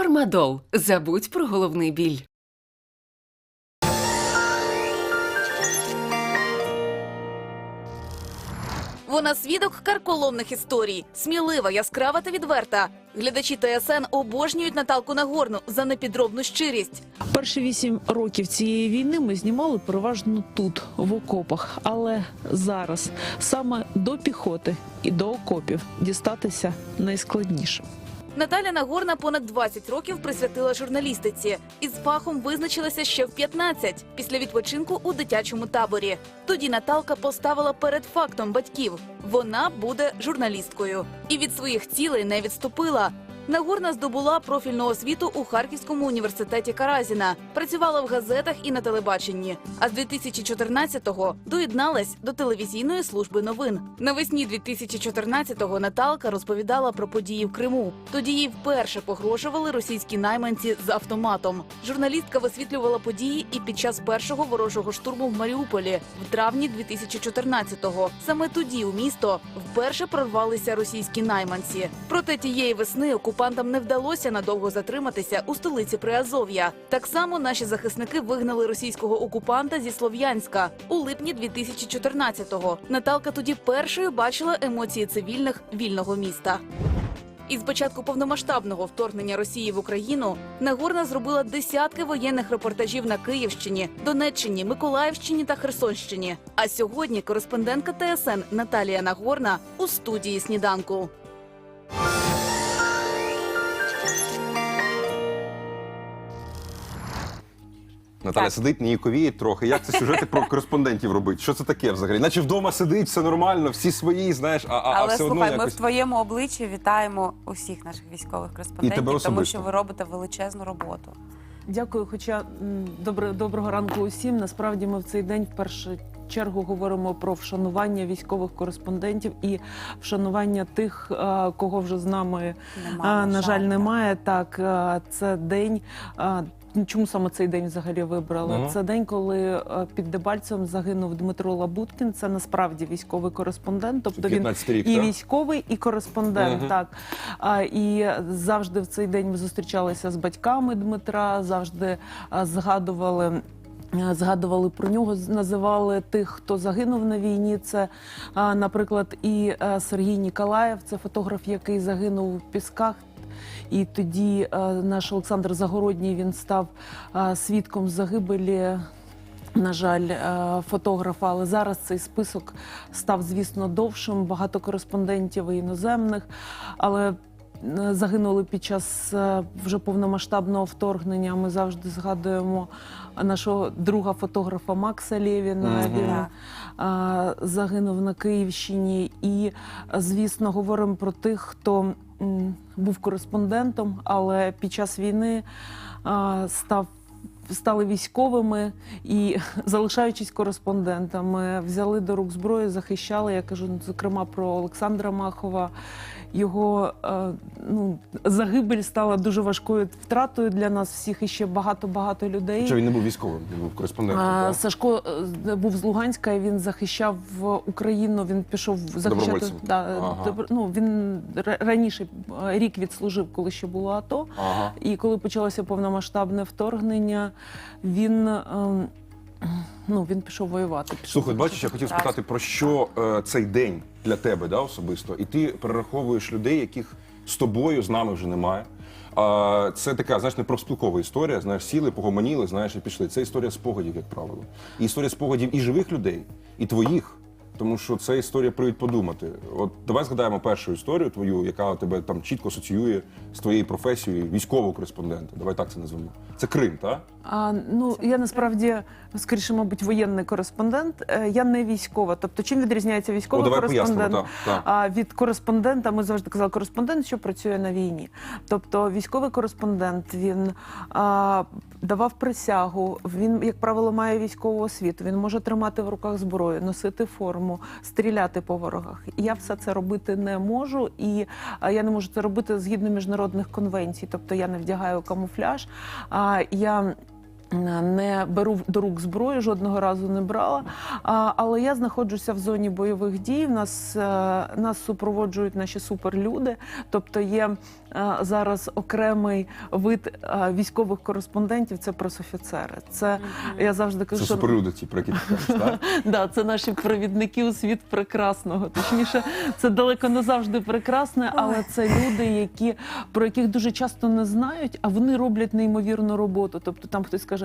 Фармадол. Забудь про головний біль. Вона свідок карколомних історій, смілива, яскрава та відверта. Глядачі ТСН обожнюють Наталку Нагорну за непідробну щирість. Перші вісім років цієї війни ми знімали переважно тут, в окопах. Але зараз саме до піхоти і до окопів дістатися найскладніше. Наталя Нагорна понад 20 років присвятила журналістиці. Із фахом визначилася ще в 15, після відпочинку у дитячому таборі. Тоді Наталка поставила перед фактом батьків: вона буде журналісткою. І від своїх цілей не відступила. Нагорна здобула профільну освіту у Харківському університеті Каразіна, працювала в газетах і на телебаченні. А з 2014-го доєдналась до телевізійної служби новин. Навесні 2014-го Наталка розповідала про події в Криму. Тоді їй вперше погрожували російські найманці з автоматом. Журналістка висвітлювала події і під час першого ворожого штурму в Маріуполі в травні 2014-го. Саме тоді у місто вперше прорвалися російські найманці. Проте тієї весни окупантам не вдалося надовго затриматися у столиці Приазов'я. Так само наші захисники вигнали російського окупанта зі Слов'янська у липні 2014-го. Наталка тоді першою бачила емоції цивільних вільного міста. Із початку повномасштабного вторгнення Росії в Україну Нагорна зробила десятки воєнних репортажів на Київщині, Донеччині, Миколаївщині та Херсонщині. А сьогодні кореспондентка ТСН Наталія Нагорна у студії сніданку. Наталя Так. сидить, ніяковіє трохи. Як це сюжети про кореспондентів робить? Що це таке взагалі? Наче вдома сидить, все нормально, всі свої, знаєш, а, а, а Але все слухай, одно ми якось. в твоєму обличчі вітаємо усіх наших військових кореспондентів, тому особисто. що ви робите величезну роботу. Дякую. Хоча м, добре, доброго ранку усім. Насправді ми в цей день в першу чергу говоримо про вшанування військових кореспондентів і вшанування тих, е, кого вже з нами Немає, А, на жаль, немає. Так, е, це день. е, Чому саме цей день взагалі вибрали? Мгм. Це день, коли е, під Дебальцем загинув Дмитро Лабуткін. Це насправді військовий кореспондент. Тобто він рік, і військовий, і кореспондент. Мгм. Так а, і завжди в цей день ми зустрічалися з батьками Дмитра, завжди згадували. е, Згадували про нього, називали тих, хто загинув на війні. Це, наприклад, і е, Сергій Ніколаєв, це фотограф, який загинув у Пісках. І тоді е, наш Олександр Загородній він став е, свідком загибелі. На жаль, е, фотографа, але зараз цей список став, звісно, довшим. Багато кореспондентів і іноземних, але загинули під час е, вже повномасштабного вторгнення. Ми завжди згадуємо нашого друга фотографа Макса Лєвіна. Він Так. а, загинув на Київщині. І, звісно, говоримо про тих, хто був кореспондентом, але під час війни став. Стали військовими і, залишаючись кореспондентами, взяли до рук зброю, захищали. Я кажу, зокрема, про Олександра Махова. Його е, ну, загибель стала дуже важкою втратою для нас всіх і ще багато-багато людей. Що він не був військовим, він був кореспондентом. А. Сашко е, був з Луганська, і він захищав Україну. Він пішов захищати. Да, Ага. ну, він раніше е, рік відслужив, коли ще було АТО. Ага. І коли почалося повномасштабне вторгнення, він, ем, ну, він пішов воювати. Пішов Слухай, бачиш, я хотів Так. спитати про що е, цей день для тебе да, особисто, і ти перераховуєш людей, яких з тобою з нами вже немає. А, це така, знаєш, не профспілкова історія. Знаєш, сіли, погомоніли, знаєш, і пішли. Це історія спогадів, як правило. І історія спогадів і живих людей, і твоїх. Тому що це історія привід подумати. От давай згадаємо першу історію твою, яка тебе там чітко асоціює з твоєю професією військового кореспондента. Давай так це назвемо. Це Крим, так? А, ну я насправді скоріше, мабуть, воєнний кореспондент. Е, Я не військова. Тобто, чим відрізняється військовий О, давай кореспондент так, так. А від кореспондента? Ми завжди казали кореспондент, що працює на війні. Тобто, військовий кореспондент він а, давав присягу. Він, як правило, має військову освіту. Він може тримати в руках зброю, носити форму, стріляти по ворогах. Я все це робити не можу, і я не можу це робити згідно міжнародних конвенцій. Тобто я не вдягаю камуфляж. А я Не беру до рук зброю, жодного разу не брала. А, але я знаходжуся в зоні бойових дій. В нас, е, нас супроводжують наші суперлюди. Тобто є е, зараз окремий вид е, військових кореспондентів це пресофіцери. Це я завжди кажу, Це що суперлюди, ті, про які ти кажеш, так? Да, це наші провідники у світ прекрасного. Точніше, це далеко не завжди прекрасне, але це люди, які про яких дуже часто не знають, а вони роблять неймовірну роботу. Тобто там хтось каже: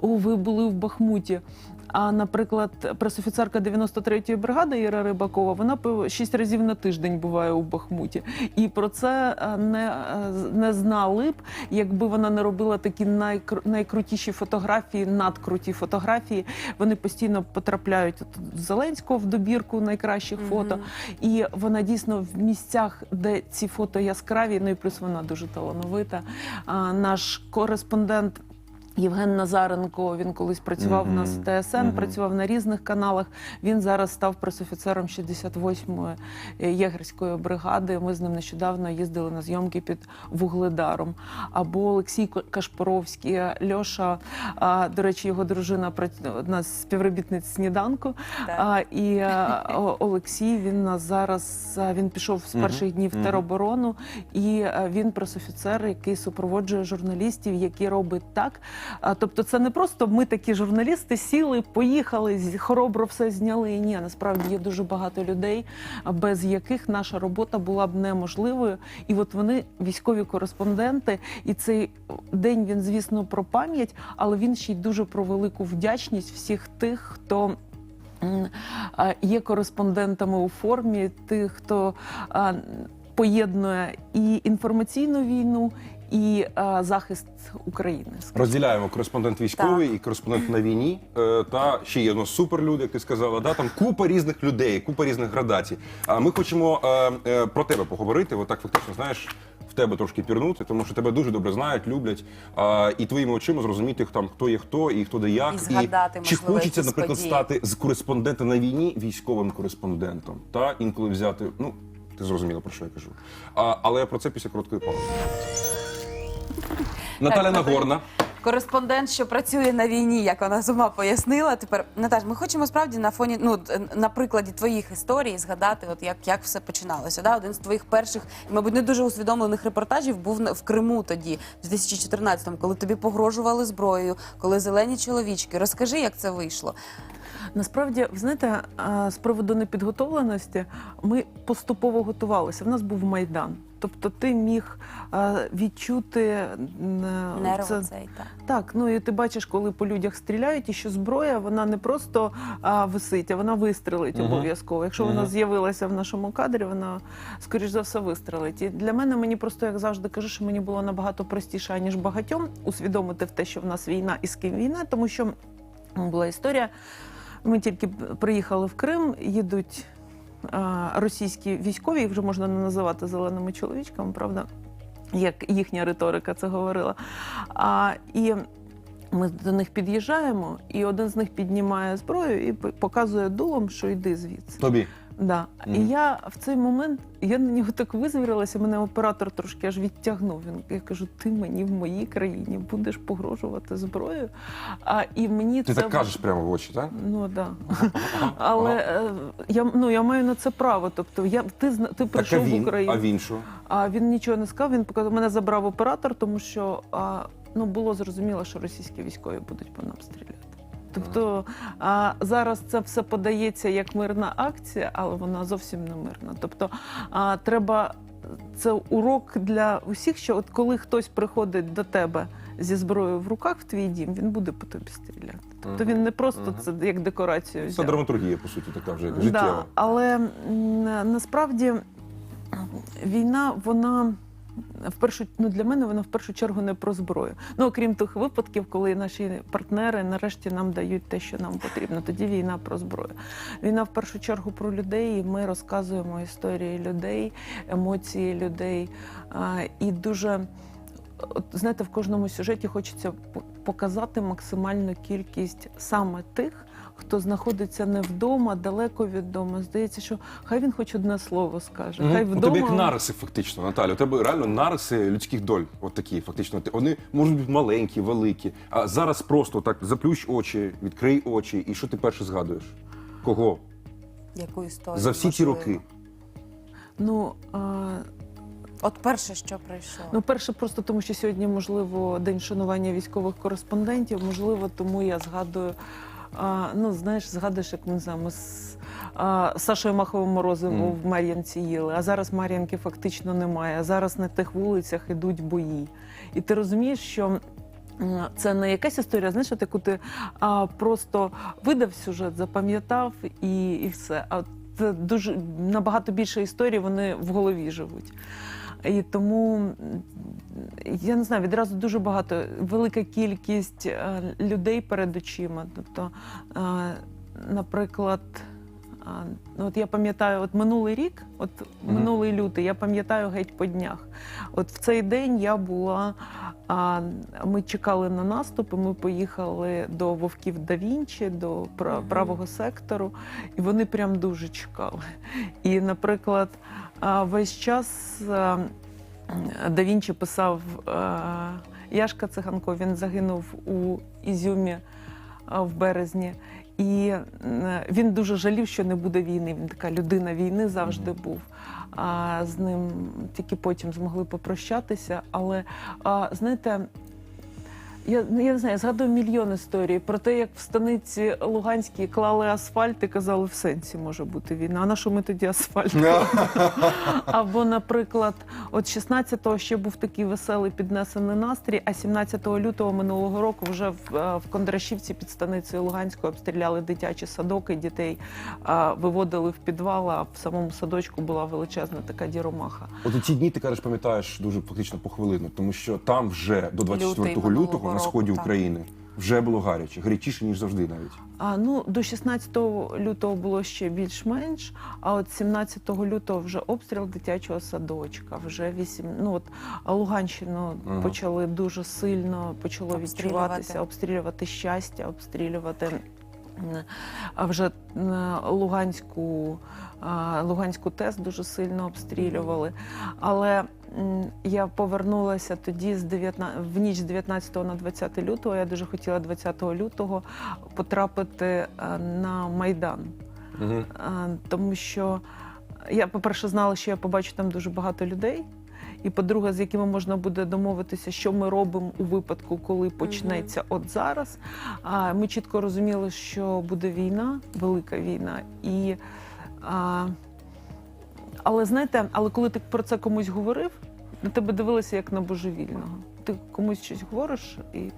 О, ви були в Бахмуті. А, наприклад, пресофіцерка 93-ї бригади Іра Рибакова, вона шість разів на тиждень буває у Бахмуті. І про це е, не, е, не знали б, якби вона не робила такі найкру- найкрутіші фотографії, надкруті фотографії. Вони постійно потрапляють от Зеленського в добірку найкращих фото. І вона дійсно в місцях, де ці фото яскраві, ну і плюс вона дуже талановита. А, наш кореспондент. Євген Назаренко, він колись працював у нас в ТСН, Мгм. працював на різних каналах. Він зараз став пресофіцером 68-ї єгерської бригади. Ми з ним нещодавно їздили на зйомки під Вугледаром. Або Олексій Кашпоровський, Льоша, а, до речі, його дружина одна з співробітниць сніданку. А, і а, Олексій він нас зараз а, він пішов з перших днів в тероборону, і а, він пресофіцер, який супроводжує журналістів, які робить так. Тобто, це не просто ми такі журналісти сіли, поїхали, хоробро все зняли. Ні, насправді є дуже багато людей, без яких наша робота була б неможливою. І от вони військові кореспонденти, і цей день він, звісно, про пам'ять, але він ще й дуже про велику вдячність всіх тих, хто. Є кореспондентами у формі тих, хто поєднує і інформаційну війну, і а, захист України. Розділяємо кореспондент військовий і кореспондент на війні. Е, Та ще є у нас суперлюди, як ти сказала. Да? Там купа різних людей, купа різних градацій. А ми хочемо е, е, про тебе поговорити. Отак фактично, знаєш, в тебе трошки пірнути, тому що тебе дуже добре знають, люблять. А, і твоїми очима зрозуміти, хто там хто є хто і хто де як. І згадати, чи можливо, хочеться, наприклад, події. стати з кореспондента на війні військовим кореспондентом. Та інколи взяти. Ну, ти зрозуміла, про що я кажу. А, але про це після короткої паузи. Наталя Нагорна. Кореспондент, що працює на війні, як вона сама пояснила. Тепер Наташ, ми хочемо справді на фоні, ну на прикладі твоїх історій згадати, от як, як все починалося. Да? Один з твоїх перших, мабуть, не дуже усвідомлених репортажів був в Криму тоді, в 2014-му, коли тобі погрожували зброєю, коли зелені чоловічки. Розкажи, як це вийшло. Насправді, ви знаєте, з приводу непідготовленості ми поступово готувалися. В нас був майдан. Тобто ти міг відчути е, Нерв це- цей так. Так, ну і ти бачиш, коли по людях стріляють, і що зброя вона не просто а, висить, а вона вистрелить Мгм. обов'язково. Якщо вона з'явилася в нашому кадрі, вона скоріш за все вистрелить. І для мене мені просто як завжди кажу, що мені було набагато простіше ніж багатьом усвідомити в те, що в нас війна і з ким війна, тому що була історія. Ми тільки приїхали в Крим, їдуть російські військові, їх вже можна не називати зеленими чоловічками, правда? Як їхня риторика це говорила. А, і ми до них під'їжджаємо, і один з них піднімає зброю і показує дулом, що йди звідси. Тобі. Да. Мгм. І я в цей момент я на нього так визвірилася, мене оператор трошки аж відтягнув. Він я кажу: ти мені в моїй країні будеш погрожувати зброєю. А і мені Ти це так кажеш прямо в очі, так? Ну да. Але е, я ну я маю на це право. Тобто, я ти ти Так, а прийшов в Україну. а він що? А він нічого не сказав. Він показав, мене забрав оператор, тому що а, ну було зрозуміло, що російські військові будуть по нам стріляти. Тобто а, зараз це все подається як мирна акція, але вона зовсім не мирна. Тобто а, треба це урок для усіх, що от коли хтось приходить до тебе зі зброєю в руках в твій дім, він буде по тобі стріляти. Тобто він не просто це як декорацію Це взяв. драматургія, по суті, така вже Да, але м, насправді війна, вона в першу ну для мене вона в першу чергу не про зброю. Ну окрім тих випадків, коли наші партнери нарешті нам дають те, що нам потрібно. Тоді війна про зброю. Війна в першу чергу про людей. і Ми розказуємо історії людей, емоції людей. І дуже от, знаєте, в кожному сюжеті хочеться показати максимальну кількість саме тих, хто знаходиться не вдома, далеко від дому. Здається, що хай він хоч одне слово скаже. Хай У вдома тебе як нариси, фактично, Наталя. У тебе реально нариси людських доль. От такі, фактично. Ти- Вони можуть бути маленькі, великі. А зараз просто так заплющ очі, відкрий очі, і що ти перше згадуєш? Кого? Яку історію? За всі ті можливо? роки. ну. А, От перше, що прийшло. Ну, перше, просто тому, що сьогодні, можливо, день шанування військових кореспондентів. Можливо, тому я згадую. А, ну, знаєш, згадуєш, як ми не знаю, ми з а, Сашою Маховим Морозовим Мгм. в Мар'янці їли, а зараз Мар'янки фактично немає. А зараз на тих вулицях ідуть бої. І ти розумієш, що. Це не якась історія, знаєш, от яку ти а, просто видав сюжет, запам'ятав і, і все. А це дуже набагато більше історій, вони в голові живуть. І тому я не знаю, відразу дуже багато, велика кількість е, людей перед очима. Тобто, е, наприклад, ну, от я пам'ятаю, от минулий рік, от минулий лютий, я пам'ятаю геть по днях. От в цей день я була. А ми чекали на наступ, і ми поїхали до вовків да Вінчі, до правого сектору, і вони прям дуже чекали. І, наприклад, весь час а, да Вінчі писав Яшка Циганко, він загинув у Ізюмі в березні. І він дуже жалів, що не буде війни. Він така людина війни завжди був. А з ним тільки потім змогли попрощатися. Але знаєте, я, ну, я не знаю, згадую мільйон історій про те, як в станиці Луганській клали асфальт і казали, в сенсі може бути війна. А на що ми тоді асфальт? Або, наприклад, от 16-го ще був такий веселий піднесений настрій, а 17 лютого минулого року вже в, е, в Кондрашівці під станицею Луганською обстріляли дитячі садоки, дітей а, виводили в підвал, а в самому садочку була величезна така діромаха. От ці дні ти кажеш, пам'ятаєш дуже фактично по хвилину, тому що там вже до 24 Лютий лютого на року, сході так. України вже було гаряче, гарячіше, ніж завжди навіть. А ну до 16 лютого було ще більш-менш. А от 17 лютого вже обстріл дитячого садочка. Вже 8, ну от Луганщину Ага. почали дуже сильно почало Обстрілювати. відчуватися, обстрілювати щастя, обстрілювати. А вже Луганську, Луганську ТЕС дуже сильно обстрілювали. Але я повернулася тоді з 19, в ніч з 19 на 20 лютого. Я дуже хотіла 20 лютого потрапити е, на Майдан. Угу. Тому що я, по-перше, знала, що я побачу там дуже багато людей. І по-друге, з якими можна буде домовитися, що ми робимо у випадку, коли почнеться от зараз. Ми чітко розуміли, що буде війна, велика війна. І, а, але знаєте, але коли ти про це комусь говорив, на тебе дивилися як на божевільного. Ти комусь щось говориш, і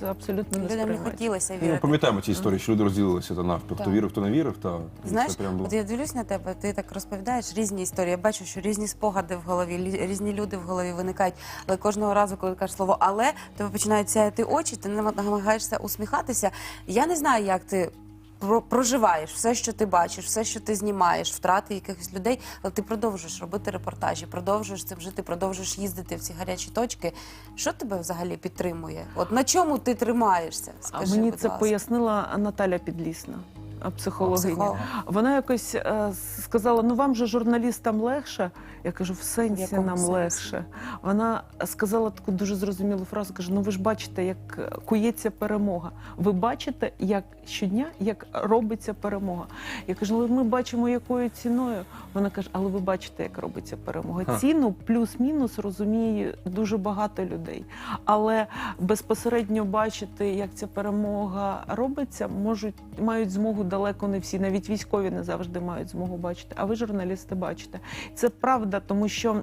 це абсолютно не Людям не сприймається. хотілося Ну, вірити. пам'ятаємо ці історії, що люди розділилися та навпіл. Хто Так. вірив, хто не вірив, та Знаєш, це прям було. от я дивлюсь на тебе, ти так розповідаєш різні історії. Я бачу, що різні спогади в голові, лі- різні люди в голові виникають. Але кожного разу, коли ти кажеш слово але, в тебе починають сяяти очі, ти нам- намагаєшся усміхатися. Я не знаю, як ти. Про- Проживаєш все, що ти бачиш, все, що ти знімаєш, втрати якихось людей, але ти продовжуєш робити репортажі, продовжуєш цим жити, продовжуєш їздити в ці гарячі точки. Що тебе взагалі підтримує? От на чому ти тримаєшся? А мені будь це ласка. пояснила Наталя Підлісна, а, психологиня. Психолог. Вона якось е, сказала: ну вам же журналістам легше. Я кажу, в сенсі якому нам сенсі? легше. Вона сказала таку дуже зрозумілу фразу. каже: ну ви ж бачите, як кується перемога. Ви бачите, як щодня як робиться перемога. Я кажу, але ми бачимо, якою ціною. Вона каже, але ви бачите, як робиться перемога. Ха. Ціну плюс-мінус розуміє дуже багато людей. Але безпосередньо бачити, як ця перемога робиться, можуть мають змогу далеко не всі. Навіть військові не завжди мають змогу бачити. А ви, журналісти, бачите. Це правда, тому що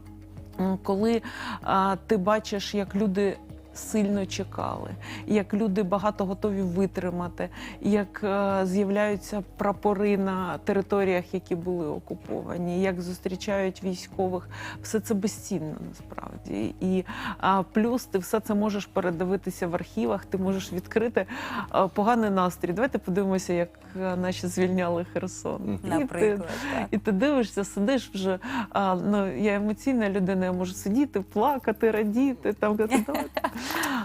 коли а, ти бачиш, як люди. Сильно чекали, як люди багато готові витримати, як е, з'являються прапори на територіях, які були окуповані, як зустрічають військових, все це безцінно насправді. І а, плюс ти все це можеш передивитися в архівах, ти можеш відкрити а, поганий настрій. Давайте подивимося, як е, наші звільняли Херсон. Мгм. І ти, так. і ти дивишся, сидиш вже. А, ну, я емоційна людина, я можу сидіти, плакати, радіти. Там.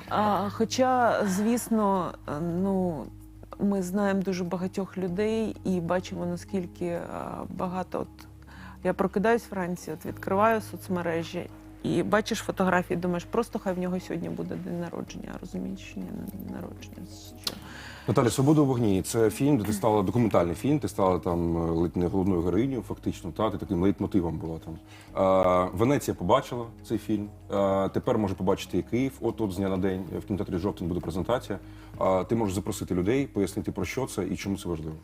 а, хоча, звісно, е, ну. ми знаємо дуже багатьох людей і бачимо, наскільки е, багато. От, я прокидаюсь вранці, от відкриваю соцмережі. І бачиш фотографії, думаєш, просто хай в нього сьогодні буде день народження, розумієш, що ні, не день народження. Що... Наталя, Свобода у вогні. Це фільм, де ти стала документальний фільм. Ти стала там е, ледь не головною героїнею, фактично. Та ти таким лейтмотивом була там. Е, Венеція побачила цей фільм. Е, тепер може побачити і Київ. От от з дня на день в кінотеатрі жовтень буде презентація. Е, ти можеш запросити людей, пояснити про що це і чому це важливо.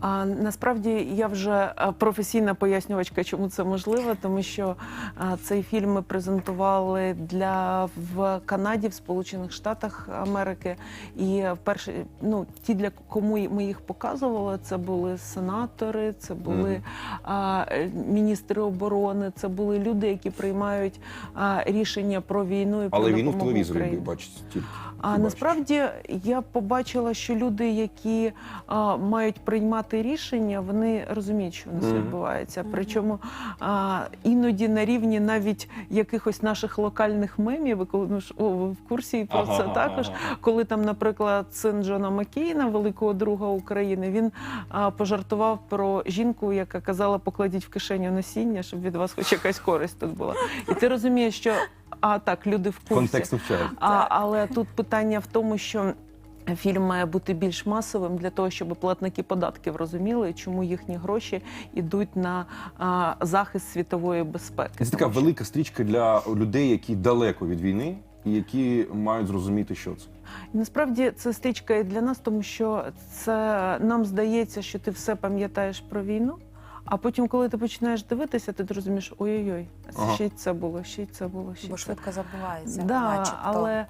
А насправді я вже е, професійна пояснювачка, чому це можливо, тому що е, цей фільм ми презентували для в Канаді, в Сполучених Штатах Америки. І вперше, ну ті, для кому ми їх показували, це були сенатори, це були а, е, міністри оборони, це були люди, які приймають а, рішення про війну і про Але війну в телевізорі бачить тільки. А насправді я побачила, що люди, які а, мають приймати рішення, вони розуміють, що нас Мгм. відбувається. Причому а, іноді на рівні навіть якихось наших локальних мемів, коли ну ж о, в курсі про Ага, це ага, також. ага. Коли там, наприклад, син Джона Маккейна, великого друга України, він а, пожартував про жінку, яка казала, покладіть в кишеню насіння, щоб від вас хоч якась користь тут була. І ти розумієш, що а так люди в курсі. Контекст. А, але тут питання в тому, що фільм має бути більш масовим для того, щоб платники податків розуміли, чому їхні гроші йдуть на а, захист світової безпеки. Це така що- велика стрічка для людей, які далеко від війни і які мають зрозуміти, що це. І Насправді це стрічка і для нас, тому що це нам здається, що ти все пам'ятаєш про війну. А потім, коли ти починаєш дивитися, ти розумієш, ой-ой-ой, Ага. ще й це було, ще й це було, ще й Бо це. швидко забувається. Да, начебто, але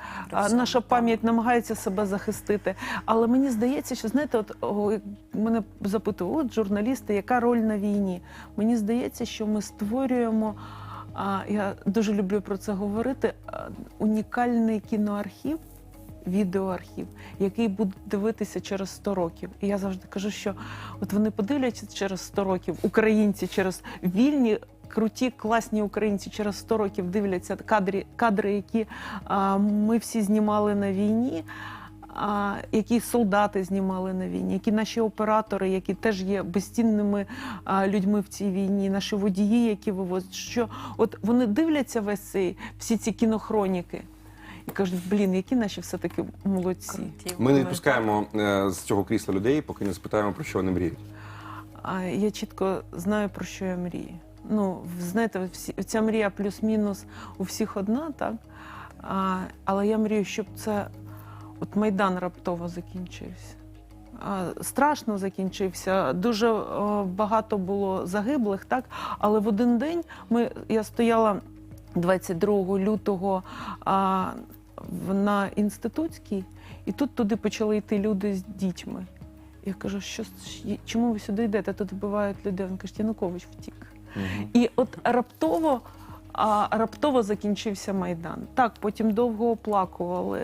наша пам'ять намагається себе захистити. Але мені здається, що знаєте, от о, мене запитували, от журналісти, яка роль на війні? Мені здається, що ми створюємо. А я дуже люблю про це говорити. Унікальний кіноархів, відеоархів, який будуть дивитися через 100 років. І я завжди кажу, що от вони подивляться через 100 років, українці через вільні. Круті, класні українці через 100 років дивляться кадри, кадри, які а, ми всі знімали на війні, а, які солдати знімали на війні, які наші оператори, які теж є безцінними а, людьми в цій війні, наші водії, які вивозять. Що от вони дивляться весь цей всі ці кінохроніки і кажуть, блін, які наші все-таки молодці. Ми не відпускаємо е, з цього крісла людей, поки не спитаємо, про що вони мріють. А я чітко знаю, про що я мрію. Ну, знаєте, всі, ця мрія плюс-мінус у всіх одна, так? А, але я мрію, щоб це от Майдан раптово закінчився. А, страшно закінчився. Дуже багато було загиблих, так? Але в один день ми, я стояла 22 лютого а, на інститутській, і тут туди почали йти люди з дітьми. Я кажу, що чому ви сюди йдете? Тут вбивають людей. Він каже, Янукович втік. І от раптово. А раптово закінчився майдан. Так, потім довго оплакували.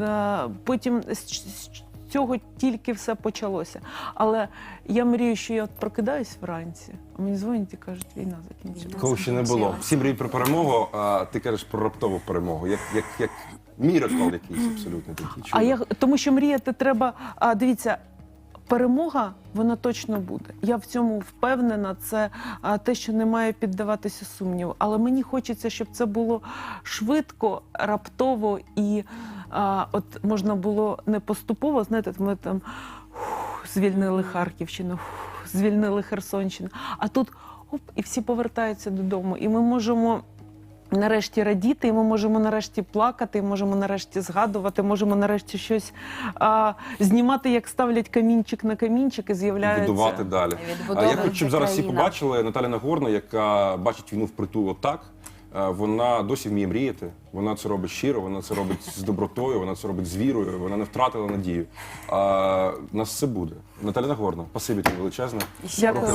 е, Потім з з цього тільки все почалося. Але я мрію, що я от прокидаюсь вранці, а мені дзвонять і кажуть, війна закінчилася. Такого ще не було. Всі мріють про перемогу, а ти кажеш про раптову перемогу. Як, як, як міракл якийсь абсолютно такий. А я тому, що мріяти треба. А дивіться, перемога вона точно буде. Я в цьому впевнена. Це те, що не має піддаватися сумніву. Але мені хочеться, щоб це було швидко, раптово і а, от можна було не поступово. Знаєте, ми там ух, звільнили Харківщину, ух, звільнили Херсонщину. А тут оп, і всі повертаються додому, і ми можемо. Нарешті радіти, і ми можемо нарешті плакати, можемо нарешті згадувати, можемо нарешті щось а, знімати, як ставлять камінчик на камінчик, і з'являється будувати далі. А я хочу, щоб зараз всі побачили Наталя Нагорна, яка бачить війну впритул отак. Е, Вона досі вміє мріяти. Вона це робить щиро, вона це робить з добротою, вона це робить з вірою, вона не втратила надію. А, нас все буде. Наталя Нагорна, спасибі тобі величезне. Дякую.